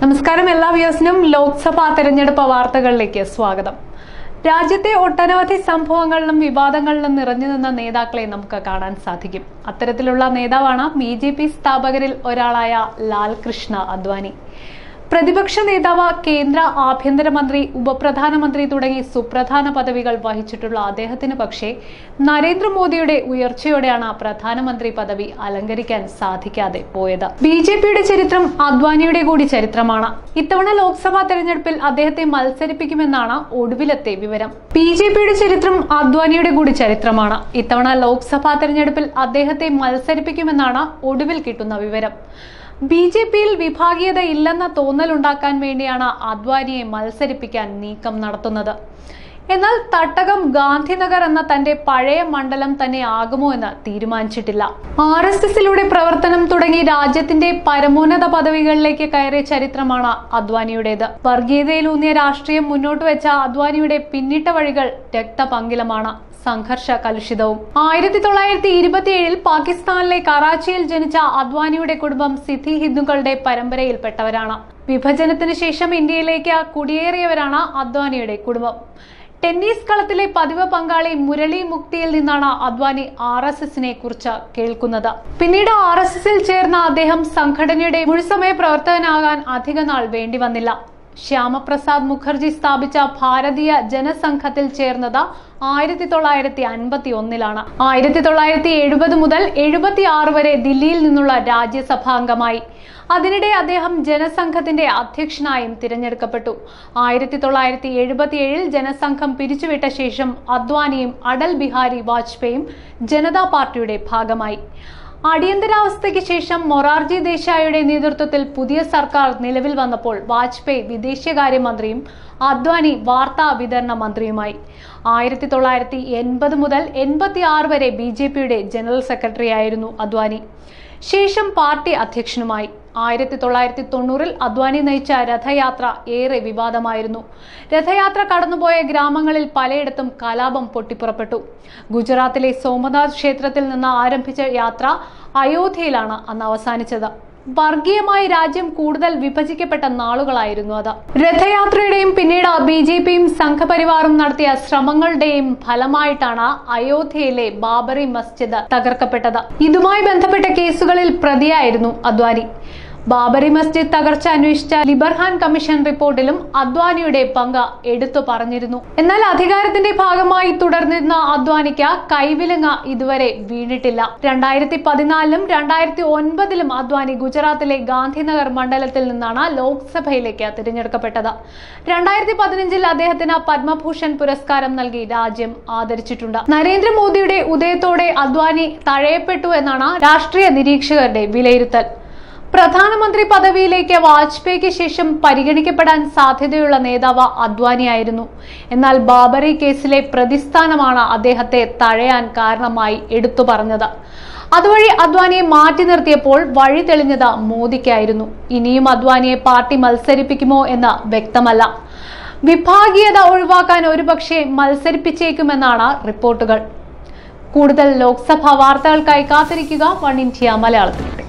നമസ്കാരം എല്ലാ വ്യൂസിനും ലോക്സഭാ തെരഞ്ഞെടുപ്പ് വാർത്തകളിലേക്ക് സ്വാഗതം. രാജ്യത്തെ ഒട്ടനവധി സംഭവങ്ങളിലും വിവാദങ്ങളിലും നിറഞ്ഞു നിന്ന നേതാക്കളെ നമുക്ക് കാണാൻ സാധിക്കും. അത്തരത്തിലുള്ള നേതാവാണ് ബി സ്ഥാപകരിൽ ഒരാളായ ലാൽകൃഷ്ണ അദ്വാനി. പ്രതിപക്ഷ നേതാവ് കേന്ദ്ര ആഭ്യന്തരമന്ത്രി ഉപപ്രധാനമന്ത്രി തുടങ്ങി സുപ്രധാന പദവികൾ വഹിച്ചിട്ടുള്ള അദ്ദേഹത്തിന് പക്ഷേ നരേന്ദ്രമോദിയുടെ ഉയർച്ചയോടെയാണ് പ്രധാനമന്ത്രി പദവി അലങ്കരിക്കാൻ സാധിക്കാതെ പോയത്. ബി ജെ പിയുടെ ചരിത്രം അദ്വാനിയുടെ കൂടി ചരിത്രമാണ്. ഇത്തവണ ലോക്സഭാ തെരഞ്ഞെടുപ്പിൽ അദ്ദേഹത്തെ മത്സരിപ്പിക്കുമെന്നാണ് ഒടുവിലത്തെ വിവരം. ബി ജെ പിയുടെ ചരിത്രം അദ്വാനിയുടെ കൂടി ചരിത്രമാണ്. ഇത്തവണ ലോക്സഭാ തെരഞ്ഞെടുപ്പിൽ അദ്ദേഹത്തെ മത്സരിപ്പിക്കുമെന്നാണ് ഒടുവിൽ കിട്ടുന്ന വിവരം. ബി ജെ പിയിൽ വിഭാഗീയത ഇല്ലെന്ന തോന്നലുണ്ടാക്കാൻ വേണ്ടിയാണ് അദ്വാനിയെ മത്സരിപ്പിക്കാൻ നീക്കം നടത്തുന്നത്. എന്നാൽ തട്ടകം ഗാന്ധിനഗർ എന്ന തന്റെ പഴയ മണ്ഡലം തന്നെ ആകുമോ എന്ന് തീരുമാനിച്ചിട്ടില്ല. ആർ എസ് എസിലൂടെ പ്രവർത്തനം തുടങ്ങി രാജ്യത്തിന്റെ പരമോന്നത പദവികളിലേക്ക് കയറിയ ചരിത്രമാണ് അദ്വാനിയുടേത്. വർഗീയതയിലൂന്നിയ രാഷ്ട്രീയം മുന്നോട്ട് വെച്ച അദ്വാനിയുടെ പിന്നിട്ട വഴികൾ രക്തപങ്കിലമാണ് സംഘർഷ കലുഷിതവും. ആയിരത്തി തൊള്ളായിരത്തി ഇരുപത്തിയേഴിൽ പാകിസ്ഥാനിലെ കറാച്ചിയിൽ ജനിച്ച അദ്വാനിയുടെ കുടുംബം സിദ്ധി ഹിന്ദുക്കളുടെ പരമ്പരയിൽപ്പെട്ടവരാണ്. വിഭജനത്തിന് ശേഷം ഇന്ത്യയിലേക്ക് കുടിയേറിയവരാണ് അദ്വാനിയുടെ കുടുംബം. ടെന്നീസ് കളത്തിലെ പതിവ് പങ്കാളി മുരളി മുക്തിയിൽ നിന്നാണ് അദ്വാനി ആർ എസ് എസിനെ കുറിച്ച് കേൾക്കുന്നത്. പിന്നീട് ആർ എസ് എസിൽ ചേർന്ന അദ്ദേഹം സംഘടനയുടെ മുഴുസമയ പ്രവർത്തകനാകാൻ അധിക നാൾ വേണ്ടി വന്നില്ല. ശ്യാമപ്രസാദ് മുഖർജി സ്ഥാപിച്ച ഭാരതീയ ജനസംഘത്തിൽ ചേർന്നത് ആയിരത്തി തൊള്ളായിരത്തി അൻപത്തി ഒന്നിലാണ് ആയിരത്തി തൊള്ളായിരത്തി എഴുപത് മുതൽ എഴുപത്തി ആറ് വരെ ദില്ലിയിൽ നിന്നുള്ള രാജ്യസഭാംഗമായി അതിനിടെ അദ്ദേഹം ജനസംഘത്തിന്റെ അധ്യക്ഷനായും തിരഞ്ഞെടുക്കപ്പെട്ടു. ആയിരത്തി തൊള്ളായിരത്തി എഴുപത്തിയേഴിൽ ജനസംഘം പിരിച്ചുവിട്ട ശേഷം അദ്വാനിയും അടൽ ബിഹാരി വാജ്പേയും ജനതാ പാർട്ടിയുടെ ഭാഗമായി. അടിയന്തരാവസ്ഥയ്ക്ക് ശേഷം മൊറാർജി ദേശായിയുടെ നേതൃത്വത്തിൽ പുതിയ സർക്കാർ നിലവിൽ വന്നപ്പോൾ വാജ്പേയി വിദേശകാര്യമന്ത്രിയും അദ്വാനി വാർത്താ വിതരണ മന്ത്രിയുമായി. ആയിരത്തി തൊള്ളായിരത്തി എൺപത് മുതൽ എൺപത്തി ആറ് വരെ ബി ജെ പിയുടെ ജനറൽ സെക്രട്ടറി ആയിരുന്നു അദ്വാനി. ശേഷം പാർട്ടി അധ്യക്ഷനുമായി. ആയിരത്തി തൊള്ളായിരത്തി തൊണ്ണൂറിൽ അദ്വാനി നയിച്ച രഥയാത്ര ഏറെ വിവാദമായിരുന്നു. രഥയാത്ര കടന്നുപോയ ഗ്രാമങ്ങളിൽ പലയിടത്തും കലാപം പൊട്ടിപ്പുറപ്പെട്ടു. ഗുജറാത്തിലെ സോമനാഥ് ക്ഷേത്രത്തിൽ നിന്ന് ആരംഭിച്ച യാത്ര അയോധ്യയിലാണ് അന്ന് അവസാനിച്ചത്. വർഗീയമായി രാജ്യം കൂടുതൽ വിഭജിക്കപ്പെട്ട നാളുകളായിരുന്നു അത്. രഥയാത്രയുടെയും പിന്നീട് ബി ജെ പിയും സംഘപരിവാറും നടത്തിയ ശ്രമങ്ങളുടെയും ഫലമായിട്ടാണ് അയോധ്യയിലെ ബാബറി മസ്ജിദ് തകർക്കപ്പെട്ടത്. ഇതുമായി ബന്ധപ്പെട്ട കേസുകളിൽ പ്രതിയായിരുന്നു അദ്വാനി. ബാബറി മസ്ജിദ് തകർച്ച അന്വേഷിച്ച ലിബർഹാൻ കമ്മീഷൻ റിപ്പോർട്ടിലും അദ്വാനിയുടെ പങ്ക് എടുത്തു പറഞ്ഞിരുന്നു. എന്നാൽ അധികാരത്തിന്റെ ഭാഗമായി തുടർന്നിരുന്ന അദ്വാനിക്ക് കൈവിലങ്ങ ഇതുവരെ വീണിട്ടില്ല. രണ്ടായിരത്തി പതിനാലിലും രണ്ടായിരത്തി ഒൻപതിലും അദ്വാനി ഗുജറാത്തിലെ ഗാന്ധിനഗർ മണ്ഡലത്തിൽ നിന്നാണ് ലോക്സഭയിലേക്ക് തിരഞ്ഞെടുക്കപ്പെട്ടത്. രണ്ടായിരത്തി പതിനഞ്ചിൽ അദ്ദേഹത്തിന് പത്മഭൂഷൺ പുരസ്കാരം നൽകി രാജ്യം ആദരിച്ചിട്ടുണ്ട്. നരേന്ദ്രമോദിയുടെ ഉദയത്തോടെ അദ്വാനി തഴയപ്പെട്ടു എന്നാണ് രാഷ്ട്രീയ നിരീക്ഷകരുടെ വിലയിരുത്തൽ. പ്രധാനമന്ത്രി പദവിയിലേക്ക് വാജ്പേയിക്ക് ശേഷം പരിഗണിക്കപ്പെടാൻ സാധ്യതയുള്ള നേതാവ് അദ്വാനിയായിരുന്നു. എന്നാൽ ബാബറി കേസിലെ പ്രതിസ്ഥാനമാണ് അദ്ദേഹത്തെ തഴയാൻ കാരണമായി എടുത്തു പറഞ്ഞത്. അതുവഴി അദ്വാനിയെ മാറ്റി നിർത്തിയപ്പോൾ വഴി തെളിഞ്ഞത് മോദിക്കായിരുന്നു. ഇനിയും അദ്വാനിയെ പാർട്ടി മത്സരിപ്പിക്കുമോ എന്ന് വ്യക്തമല്ല. വിഭാഗീയത ഒഴിവാക്കാൻ ഒരുപക്ഷെ മത്സരിപ്പിച്ചേക്കുമെന്നാണ് റിപ്പോർട്ടുകൾ. കൂടുതൽ ലോക്സഭാ വാർത്തകൾക്കായി കാത്തിരിക്കുക വൺ ഇന്ത്യ മലയാളത്തിലൂടെ.